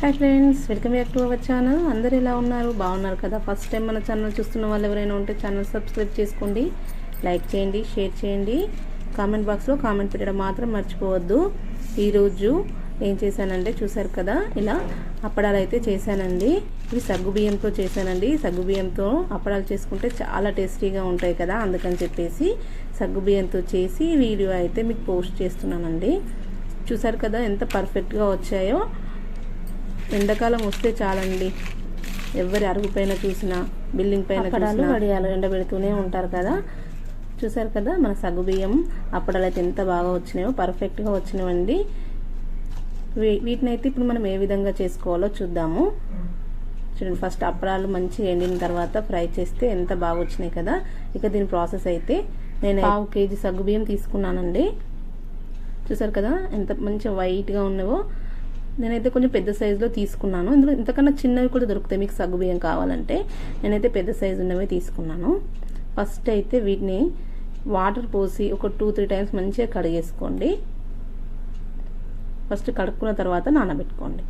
Hi friends welcome back to our channel. అందరు ఎలా ఉన్నారు? బాగున్నారు కదా? ఫస్ట్ టైం మన ఛానల్ చూస్తున్న వాళ్ళు ఎవరైనా ఉంటే ఛానల్ సబ్స్క్రైబ్ చేసుకోండి లైక్ చేయండి షేర్ చేయండి. కామెంట్ బాక్స్లో కామెంట్ పెట్టడం మాత్రం మర్చిపోవద్దు. ఈరోజు ఏం చేశానంటే చూసారు కదా ఇలా అప్పడాలు అయితే చేశానండి. ఇవి సగ్గు బియ్యంతో చేశానండి. సగ్గు బియ్యంతో అప్పడాలు చేసుకుంటే చాలా టేస్టీగా ఉంటాయి కదా అందుకని చెప్పేసి సగ్గు బియ్యంతో చేసి వీడియో అయితే మీకు పోస్ట్ చేస్తున్నానండి. చూసారు కదా ఎంత పర్ఫెక్ట్గా వచ్చాయో. ఎండాకాలం వస్తే చాలండి. ఎవరి అరుగు పైన చూసినా బిల్డింగ్ పైన చూసినా వడియాలు ఎండబెడుతూనే ఉంటారు కదా. చూసారు కదా మన సగ్గు బియ్యం అప్పడాలు అయితే ఎంత బాగా వచ్చినాయో పర్ఫెక్ట్గా వచ్చినాయండి వీ- వీటినైతే ఇప్పుడు మనం ఏ విధంగా చేసుకోవాలో చూద్దాము. చూడండి ఫస్ట్ అప్పడాలు మంచిగా ఎండిన తర్వాత ఫ్రై చేస్తే ఎంత బాగా వచ్చినాయి కదా. ఇక దీని ప్రాసెస్ అయితే నేను పావు కేజీ సగ్గు బియ్యం తీసుకున్నానండి. చూసారు కదా ఎంత మంచిగా వైట్గా ఉన్నవో నేనైతే కొంచెం పెద్ద సైజులో తీసుకున్నాను. ఇందులో ఇంతకన్నా చిన్నవి కూడా దొరుకుతాయి. మీకు సగ్గు బియ్యం కావాలంటే నేనైతే పెద్ద సైజు ఉన్నవే తీసుకున్నాను. ఫస్ట్ అయితే వీటిని వాటర్ పోసి ఒక టూ త్రీ టైమ్స్ మంచిగా కడిగేసుకోండి. ఫస్ట్ కడుక్కున్న తర్వాత నానబెట్టుకోండి.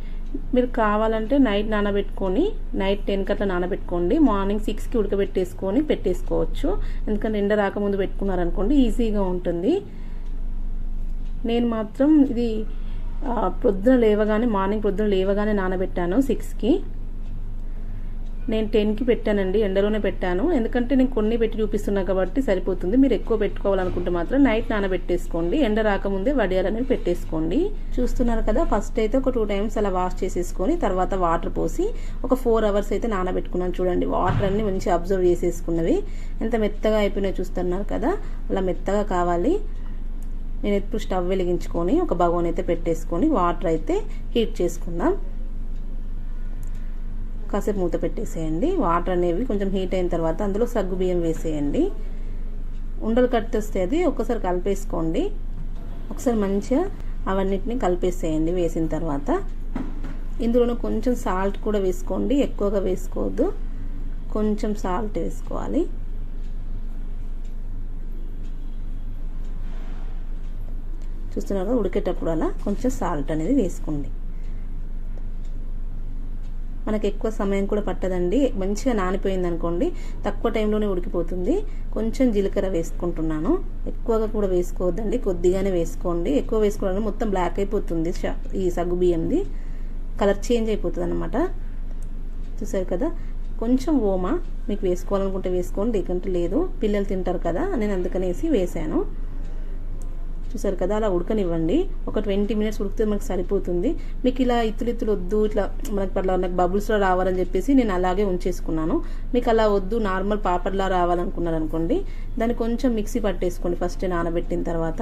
మీరు కావాలంటే నైట్ నానబెట్టుకొని నైట్ టెన్ అట్లా నానబెట్టుకోండి. మార్నింగ్ సిక్స్కి ఉడకబెట్టేసుకొని పెట్టేసుకోవచ్చు. ఎందుకంటే ఎండ రాకముందు పెట్టుకున్నారనుకోండి ఈజీగా ఉంటుంది. నేను మాత్రం ఇది పొద్దున లేవగానే మార్నింగ్ పొద్దున లేవగానే నానబెట్టాను సిక్స్కి. నేను టెన్కి పెట్టానండి ఎండలోనే పెట్టాను. ఎందుకంటే నేను కొన్ని పెట్టి చూపిస్తున్నా కాబట్టి సరిపోతుంది. మీరు ఎక్కువ పెట్టుకోవాలనుకుంటే మాత్రం నైట్ నానబెట్టేసుకోండి. ఎండ రాకముందే వడియాలనేవి పెట్టేసుకోండి. చూస్తున్నారు కదా ఫస్ట్ అయితే ఒక టూ టైమ్స్ అలా వాష్ చేసేసుకొని తర్వాత వాటర్ పోసి ఒక ఫోర్ అవర్స్ అయితే నానబెట్టుకున్నాను. చూడండి వాటర్ అన్ని మంచిగా అబ్జర్వ్ చేసేసుకున్నవి. ఎంత మెత్తగా అయిపోయినాయి చూస్తున్నారు కదా అలా మెత్తగా కావాలి. నేను ఎప్పుడు స్టవ్ వెలిగించుకొని ఒక బగోన్ అయితే పెట్టేసుకొని వాటర్ అయితే హీట్ చేసుకుందాం. కాసేపు మూత పెట్టేసేయండి. వాటర్ అనేవి కొంచెం హీట్ అయిన తర్వాత అందులో సగ్గు బియ్యం వేసేయండి. ఉండలు కట్టేస్తే అది ఒకసారి కలిపేసుకోండి. ఒకసారి మంచిగా అవన్నిటిని కలిపేసేయండి వేసిన తర్వాత. ఇందులోనే కొంచెం సాల్ట్ కూడా వేసుకోండి. ఎక్కువగా వేసుకోవద్దు. కొంచెం సాల్ట్ వేసుకోవాలి. చూస్తున్నారు కదా ఉడికేటప్పుడు అలా కొంచెం సాల్ట్ అనేది వేసుకోండి. మనకు ఎక్కువ సమయం కూడా పట్టదండి. మంచిగా నానిపోయింది అనుకోండి తక్కువ టైంలోనే ఉడికిపోతుంది. కొంచెం జీలకర్ర వేసుకుంటున్నాను. ఎక్కువగా కూడా వేసుకోవద్దండి. కొద్దిగానే వేసుకోండి. ఎక్కువ వేసుకోవడానికి మొత్తం బ్లాక్ అయిపోతుంది ఈ సగ్గు బియ్యంది. కలర్ చేంజ్ అయిపోతుంది అనమాట చూసారు కదా? కొంచెం ఓమా. మీకు వేసుకోవాలనుకుంటే వేసుకోండి లేకుంటే లేదు. పిల్లలు తింటారు కదా నేను అందుకనేసి వేసాను. చూసారు కదా అలా ఉడకనివ్వండి. ఒక ట్వంటీ మినిట్స్ ఉడికితే మనకు సరిపోతుంది. మీకు ఇలా ఇత్తులు ఇత్తులు వద్దు ఇట్లా మనకి అట్లా నాకు బబుల్స్లో రావాలని చెప్పేసి నేను అలాగే ఉంచేసుకున్నాను. మీకు అలా వద్దు నార్మల్ పాపడ్లా రావాలనుకున్నారు అనుకోండి దాన్ని కొంచెం మిక్సీ పట్టేసుకోండి ఫస్ట్ నానబెట్టిన తర్వాత.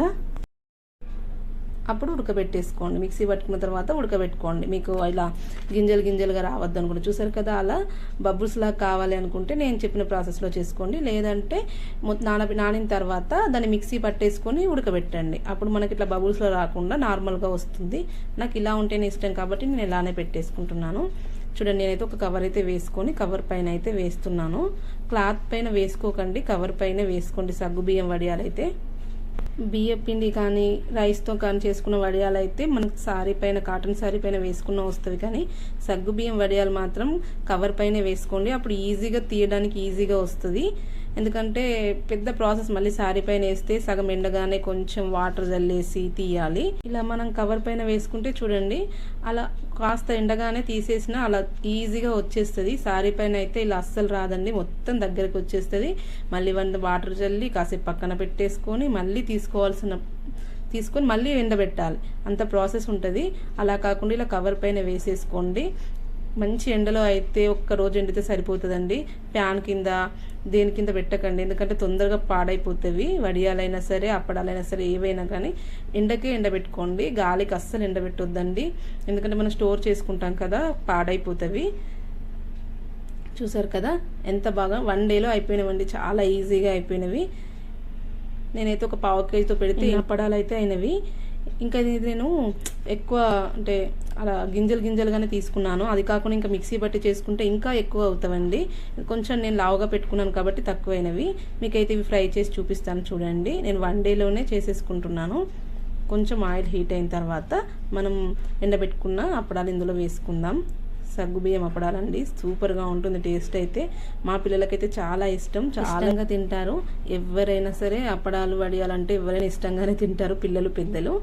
అప్పుడు ఉడకబెట్టేసుకోండి. మిక్సీ పట్టుకున్న తర్వాత ఉడకబెట్టుకోండి. మీకు ఇలా గింజలు గింజలుగా రావద్దు అనుకుంటే చూసారు కదా? అలా బబుల్స్ లాగా కావాలి అనుకుంటే నేను చెప్పిన ప్రాసెస్లో చేసుకోండి. లేదంటే మొ- నాన నానిన తర్వాత దాన్ని మిక్సీ పట్టేసుకొని ఉడకబెట్టండి. అప్పుడు మనకి ఇట్లా బబుల్స్లో రాకుండా నార్మల్గా వస్తుంది. నాకు ఇలా ఉంటేనే ఇష్టం కాబట్టి నేను ఇలానే పెట్టేసుకుంటున్నాను. చూడండి నేనైతే ఒక కవర్ అయితే వేసుకొని కవర్ పైన అయితే వేస్తున్నాను. క్లాత్ పైన వేసుకోకండి. కవర్ పైన వేసుకోండి. సగ్గు బియ్యం వడియాలైతే. బియ్యపిండి కానీ రైస్తో కానీ చేసుకున్న వడియాలు అయితే మనకి సారీ పైన కాటన్ సారీ పైన వేసుకున్న వస్తుంది. కానీ సగ్గు బియ్యం వడియాలు మాత్రం కవర్ పైన వేసుకోండి. అప్పుడు ఈజీగా తీయడానికి ఈజీగా వస్తుంది. ఎందుకంటే పెద్ద ప్రాసెస్ మళ్ళీ సారీ పైన వేస్తే సగం ఎండగానే కొంచెం వాటర్ జల్లేసి తీయాలి. ఇలా మనం కవర్ పైన వేసుకుంటే చూడండి అలా కాస్త ఎండగానే తీసేసిన అలా ఈజీగా వచ్చేస్తుంది. సారీ పైన అయితే ఇలా అస్సలు రాదండి మొత్తం దగ్గరికి వచ్చేస్తుంది. మళ్ళీ వంద వాటర్ చల్లి కాసేపు పక్కన పెట్టేసుకొని మళ్ళీ తీసుకోవాల్సిన తీసుకొని మళ్ళీ ఎండబెట్టాలి. అంత ప్రాసెస్ ఉంటుంది. అలా కాకుండా ఇలా కవర్ పైన వేసేసుకోండి. మంచి ఎండలో అయితే ఒక్క రోజు ఎండితే సరిపోతుందండి. ఫ్యాన్ కింద దేని కింద పెట్టకండి. ఎందుకంటే తొందరగా పాడైపోతాయి వడియాలైనా సరే అప్పడాలైనా సరే ఏవైనా కానీ ఎండకే ఎండబెట్టుకోండి గాలికి అస్సలు ఎండబెట్టొద్దండి ఎందుకంటే మనం స్టోర్ చేసుకుంటాం కదా పాడైపోతాయి చూసారు కదా? ఎంత బాగా వన్ డేలో అయిపోయినవండి. చాలా ఈజీగా అయిపోయినవి. నేనైతే ఒక పావు కేజీతో పెడితే అప్పడాలు అయితే అయినవి. ఇంకా ఇది నేను ఎక్కువ అంటే అలా గింజలు గింజలుగానే తీసుకున్నాను. అది కాకుండా ఇంకా మిక్సీ బట్టి చేసుకుంటే ఇంకా ఎక్కువ అవుతావండి. కొంచెం నేను లావుగా పెట్టుకున్నాను కాబట్టి తక్కువైనవి. మీకైతే ఇవి ఫ్రై చేసి చూపిస్తాను చూడండి. నేను వన్ డేలోనే చేసేసుకుంటున్నాను. కొంచెం ఆయిల్ హీట్ అయిన తర్వాత మనం ఎండబెట్టుకున్న అప్పడాలు ఇందులో వేసుకుందాం. సగ్గుబియ్యం అప్పడాలండి. సూపర్గా ఉంటుంది టేస్ట్ అయితే. మా పిల్లలకైతే చాలా ఇష్టం. చాలా తింటారు. ఎవరైనా సరే అప్పడాలు వడియాలంటే ఎవరైనా ఇష్టంగానే తింటారు పిల్లలు పెద్దలు.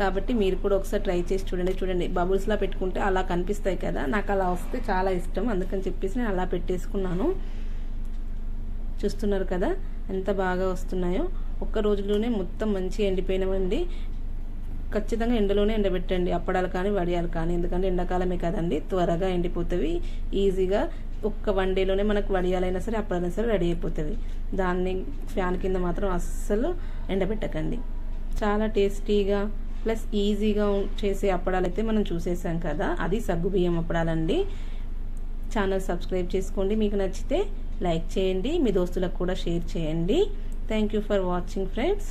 కాబట్టి మీరు కూడా ఒకసారి ట్రై చేసి చూడండి చూడండి. బబుల్స్లా పెట్టుకుంటే అలా కనిపిస్తాయి కదా. నాకు అలా వస్తే చాలా ఇష్టం. అందుకని చెప్పేసి నేను అలా పెట్టేసుకున్నాను. చూస్తున్నారు కదా ఎంత బాగా వస్తున్నాయో. ఒక్క రోజులోనే మొత్తం మంచిగా ఎండిపోయినవండి ఖచ్చితంగా ఎండలోనే ఎండబెట్టండి. అప్పడాలు కానీ వడియాలు కానీ. ఎందుకంటే ఎండాకాలమే కదండి. త్వరగా ఎండిపోతుంది ఈజీగా ఒక్క వన్ డేలోనే మనకు వడియాలైనా సరే అప్పుడైనా సరే రెడీ అయిపోతుంది దాన్ని ఫ్యాన్ కింద మాత్రం అస్సలు ఎండబెట్టకండి. చాలా టేస్టీగా ప్లస్ ఈజీగా చేసే అప్పడాలు అయితే మనం చూసేసాం కదా. అది సగ్గుబియ్యం అప్పడాలండి. ఛానల్ సబ్స్క్రైబ్ చేసుకోండి. మీకు నచ్చితే లైక్ చేయండి. మీ దోస్తులకు కూడా షేర్ చేయండి. Thank you for watching friends.